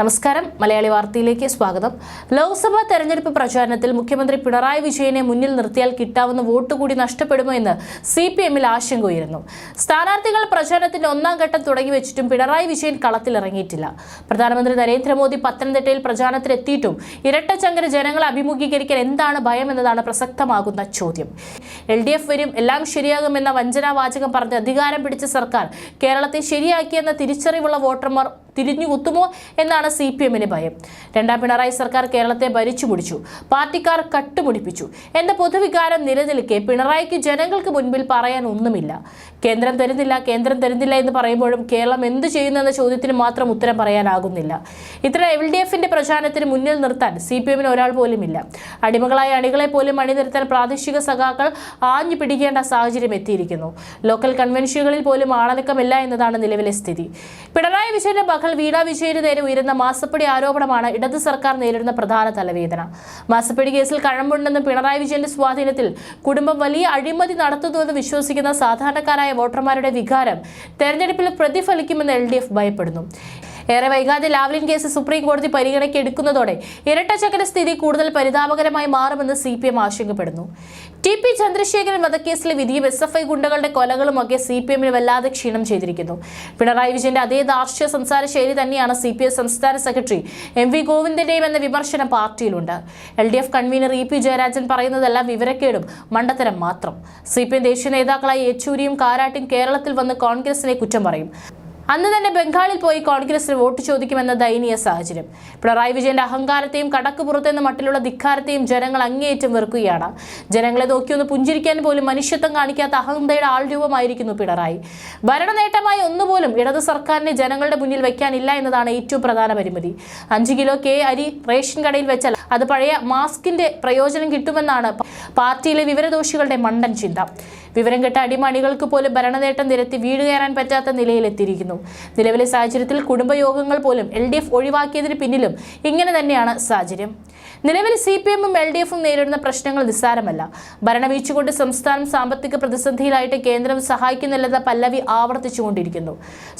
നമസ്കാരം. മലയാളി വാർത്തയിലേക്ക് സ്വാഗതം. ലോക്സഭാ തെരഞ്ഞെടുപ്പ് പ്രചാരണത്തിൽ മുഖ്യമന്ത്രി പിണറായി വിജയനെ മുന്നിൽ നിർത്തിയാൽ കിട്ടാവുന്ന വോട്ട് കൂടി നഷ്ടപ്പെടുമോ എന്ന് സി പി എമ്മിൽ ആശങ്ക ഉയരുന്നു സ്ഥാനാർത്ഥികൾ പ്രചാരണത്തിന്റെ ഒന്നാം ഘട്ടം തുടങ്ങി വെച്ചിട്ടും പിണറായി വിജയൻ കളത്തിലിറങ്ങിയിട്ടില്ല പ്രധാനമന്ത്രി നരേന്ദ്രമോദി പത്തനംതിട്ടയിൽ പ്രചാരണത്തിലെത്തിയിട്ടും ഇരട്ടച്ചങ്കര ജനങ്ങളെ അഭിമുഖീകരിക്കാൻ എന്താണ് ഭയം എന്നതാണ് പ്രസക്തമാകുന്ന ചോദ്യം. എൽ ഡി എഫ് വരും എല്ലാം ശരിയാകുമെന്ന വഞ്ചനാവാചകം പറഞ്ഞ് അധികാരം പിടിച്ച സർക്കാർ കേരളത്തെ ശരിയാക്കിയെന്ന തിരിച്ചറിവുള്ള വോട്ടർമാർ തിരിഞ്ഞു കുത്തുമോ എന്നാണ് സി പി എമ്മിന് ഭയം. രണ്ടാം പിണറായി സർക്കാർ കേരളത്തെ ഭരിച്ചു മുടിച്ചു. പാർട്ടിക്കാർ കട്ടുമുടിപ്പിച്ചു. എന്ന പൊതുവികാരം നിലനിൽക്കെ പിണറായിക്ക് ജനങ്ങൾക്ക് മുൻപിൽ പറയാൻ ഒന്നുമില്ല. കേന്ദ്രം തരുന്നില്ല കേന്ദ്രം തരുന്നില്ല എന്ന് പറയുമ്പോഴും കേരളം എന്ത് ചെയ്യുന്നു എന്ന ചോദ്യത്തിന് മാത്രം ഉത്തരം പറയാനാകുന്നില്ല. ഇത്ര എൽ ഡി എഫിന്റെ പ്രചാരണത്തിന് മുന്നിൽ നിർത്താൻ സി പി എമ്മിന് ഒരാൾ പോലുമില്ല. അടിമകളായ അണികളെ പോലും അണിനിർത്താൻ പ്രാദേശിക സഖാക്കൾ ആഞ്ഞു പിടിക്കേണ്ട സാഹചര്യം എത്തിയിരിക്കുന്നു. ലോക്കൽ കൺവെൻഷനുകളിൽ പോലും ആളനക്കമില്ല എന്നതാണ് നിലവിലെ സ്ഥിതി. പിണറായി വിജയന്റെ മകൾ വീണ വിജയന് നേരെ ഉയരുന്ന മാസപ്പടി ആരോപണമാണ് ഇടത് സർക്കാർ നേരിടുന്ന പ്രധാന തലവേദന. മാസപ്പടി കേസിൽ കഴമ്പുണ്ടെന്നും പിണറായി വിജയന്റെ സ്വാധീനത്തിൽ കുടുംബം വലിയ അഴിമതി നടത്തുന്നുവെന്ന് വിശ്വസിക്കുന്ന സാധാരണക്കാരായ വോട്ടർമാരുടെ വികാരം തെരഞ്ഞെടുപ്പിൽ പ്രതിഫലിക്കുമെന്ന് എൽ ഡി എഫ് ഭയപ്പെടുന്നു. ഏറെ വൈകാതെ ലാവ്ലിൻ കേസ് സുപ്രീം കോടതി പരിഗണനയ്ക്ക് എടുക്കുന്നതോടെ ഇരട്ടച്ചക്കര സ്ഥിതി കൂടുതൽ പരിതാപകരമായി മാറുമെന്ന് സി പി എം ആശങ്കപ്പെടുന്നു. ടി പി ചന്ദ്രശേഖരൻ വധക്കേസിലെ വിധിയും എസ് എഫ് ഐ ഗുണ്ടകളുടെ കൊലകളുമൊക്കെ സി പി എമ്മിന് വല്ലാതെ ക്ഷീണം ചെയ്തിരിക്കുന്നു. പിണറായി വിജയന്റെ അതേ ദാർഷ്ട്യ സംസാര ശൈലി തന്നെയാണ് സി പി എം സംസ്ഥാന സെക്രട്ടറി എം വി ഗോവിന്ദന്റെയും എന്ന വിമർശനം പാർട്ടിയിലുണ്ട്. L D F convener E P Jayarajan പറയുന്നതെല്ലാം വിവരക്കേടും മണ്ടത്തരം മാത്രം. സി പി എം ദേശീയ നേതാക്കളായ യെച്ചൂരിയും കാരാട്ടും കേരളത്തിൽ വന്ന് കോൺഗ്രസിനെ കുറ്റം പറയും. അന്ന് തന്നെ ബംഗാളിൽ പോയി കോൺഗ്രസിന് വോട്ട് ചോദിക്കുമെന്ന ദയനീയ സാഹചര്യം. പിണറായി വിജയന്റെ അഹങ്കാരത്തെയും കടക്ക് പുറത്തെന്ന മട്ടിലുള്ള ധിക്കാരത്തെയും ജനങ്ങൾ അങ്ങേയറ്റം വെറുക്കുകയാണ്. ജനങ്ങളെ നോക്കിയൊന്ന് പുഞ്ചിരിക്കാൻ പോലും മനുഷ്യത്വം കാണിക്കാത്ത അഹന്തയുടെ ആൾരൂപമായിരിക്കുന്നു പിണറായി. ഭരണ നേട്ടമായി ഒന്നുപോലും ഇടത് സർക്കാരിനെ ജനങ്ങളുടെ മുന്നിൽ വെക്കാനില്ല എന്നതാണ് ഏറ്റവും പ്രധാന പരിമിതി. അഞ്ച് കിലോ കെ അരി റേഷൻ കടയിൽ വെച്ചാൽ അത് പഴയ മാസ്കിന്റെ പ്രയോജനം കിട്ടുമെന്നാണ് പാർട്ടിയിലെ വിവരദോഷികളുടെ മണ്ടൻ ചിന്ത. വിവരം കെട്ട അടിമണികൾക്ക് പോലും ഭരണനേട്ടം നിരത്തി വീട് കയറാൻ പറ്റാത്ത നിലയിലെത്തിയിരിക്കുന്നു. നിലവിലെ സാഹചര്യത്തിൽ കുടുംബയോഗങ്ങൾ പോലും എൽ ഡി എഫ് ഒഴിവാക്കിയതിന് പിന്നിലും ഇങ്ങനെ തന്നെയാണ് സാഹചര്യം. നിലവിൽ സി പി എമ്മും എൽ ഡി എഫും നേരിടുന്ന പ്രശ്നങ്ങൾ നിസ്സാരമല്ല. ഭരണവീഴ്ചകൊണ്ട് സംസ്ഥാനം സാമ്പത്തിക പ്രതിസന്ധിയിലായിട്ട് കേന്ദ്രം സഹായിക്കുന്നില്ലെന്ന പല്ലവി ആവർത്തിച്ചുകൊണ്ടിരിക്കുന്നു.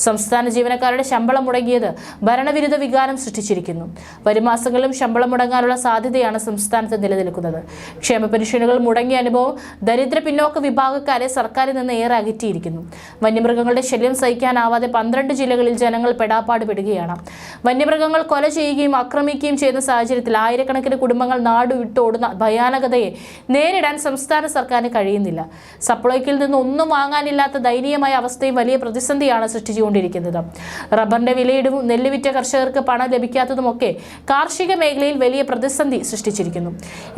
സംസ്ഥാന ജീവനക്കാരുടെ ശമ്പളം മുടങ്ങിയത് ഭരണവിരുദ്ധ വികാരം സൃഷ്ടിച്ചിരിക്കുന്നു. വരും മാസങ്ങളിലും ശമ്പളം മുടങ്ങാനുള്ള സാധ്യതയാണ് സംസ്ഥാനത്ത് നിലനിൽക്കുന്നത്. ക്ഷേമ പെൻഷനുകൾ മുടങ്ങിയ അനുഭവം ദരിദ്ര പിന്നോക്ക വിഭാഗക്കാരെ സർക്കാരിൽ നിന്ന് ഏറെ അകറ്റിയിരിക്കുന്നു വന്യമൃഗങ്ങളുടെ ശല്യം സഹിക്കാനാവാതെ പന്ത്രണ്ട് ജില്ലകളിൽ ജനങ്ങൾ പെടാപ്പാട് പെടുകയാണ് വന്യമൃഗങ്ങൾ കൊല ചെയ്യുകയും ആക്രമിക്കുകയും ചെയ്യുന്ന സാഹചര്യത്തിൽ ആയിരക്കണക്കിന് കുടുംബങ്ങൾ നാട് വിട്ടോടുന്ന ഭയാനകതയെ നേരിടാൻ സംസ്ഥാന സർക്കാരിന് കഴിയുന്നില്ല. സപ്ലൈക്കിൽ നിന്ന് ഒന്നും വാങ്ങാനില്ലാത്ത ദയനീയമായ അവസ്ഥയും വലിയ പ്രതിസന്ധിയാണ് സൃഷ്ടിച്ചുകൊണ്ടിരിക്കുന്നത്. റബ്ബറിന്റെ വിലയിടും നെല്ല് വിറ്റ കർഷകർക്ക് പണം ലഭിക്കാത്തതുമൊക്കെ കാർഷിക മേഖലയിൽ വലിയ പ്രതിസന്ധി സൃഷ്ടിച്ചിരിക്കുന്നു.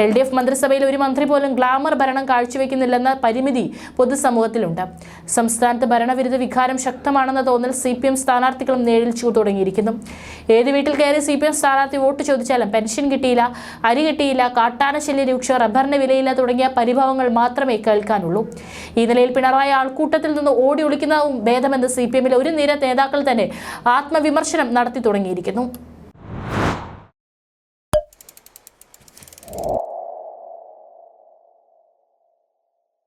എൽ ഡി എഫ് മന്ത്രിസഭയിൽ ഒരു മന്ത്രി പോലും ഗ്ലാമർ ഭരണം കാഴ്ചവെക്കുന്നില്ലെന്ന പരിമിതി പൊതുസമൂഹത്തിലുണ്ട്. സംസ്ഥാനത്ത് ഭരണവിരുദ്ധ വികാരം ശക്തമാണെന്ന തോന്നൽ സി പി എം സ്ഥാനാർത്ഥികളും നേരിച്ചു തുടങ്ങിയിരിക്കുന്നു ഏത് വീട്ടിൽ കയറി സി പി എം സ്ഥാനാർത്ഥി വോട്ട് ചോദിച്ചാലും പെൻഷൻ കിട്ടിയില്ല അരി കിട്ടിയില്ല കാട്ടാനശല്യ രൂക്ഷ റബ്ബറിന് വിലയില്ല തുടങ്ങിയ പരിഭവങ്ങൾ മാത്രമേ കേൾക്കാനുള്ളൂ. ഈ നിലയിൽ പിണറായി ആൾക്കൂട്ടത്തിൽ നിന്ന് ഓടി ഒളിക്കുന്നതും ഭേദമെന്ന് സി പി എമ്മിലെ ഒരു നിര നേതാക്കൾ തന്നെ ആത്മവിമർശനം നടത്തി തുടങ്ങിയിരിക്കുന്നു.